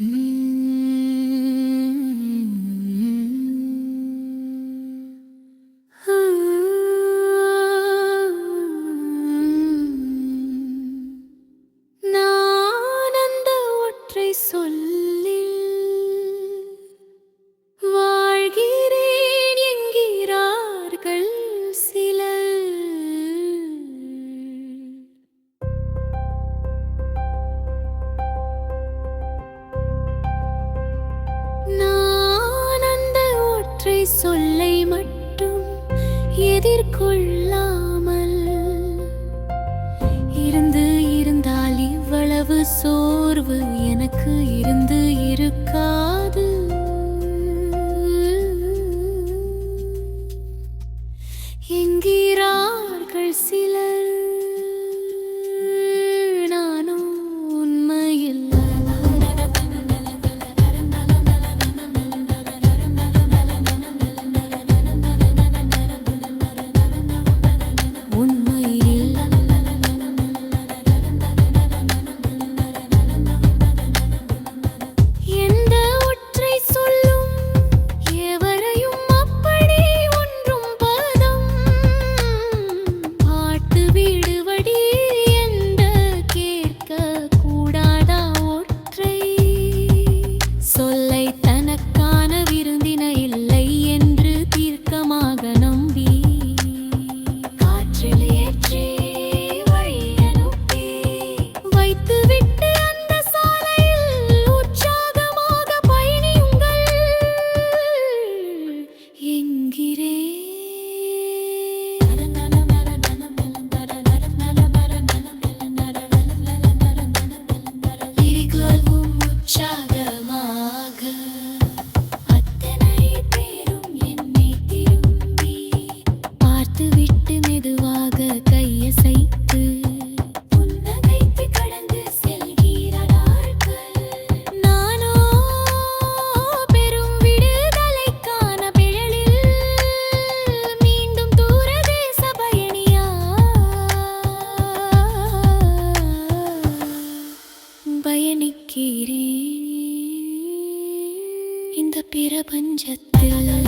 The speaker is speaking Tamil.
Mm. ஒற்றை சொல்லை மட்டும் எதிர்கொள்ளாமல் இருந்து இருந்தால் இவ்வளவு சோர்வு எனக்கு இருந்து இருக்காது. என்கிறார்கள் சிலர் ಬಿಡುವ பயணிக்கிறேன். இந்த பிரபஞ்சத்தில்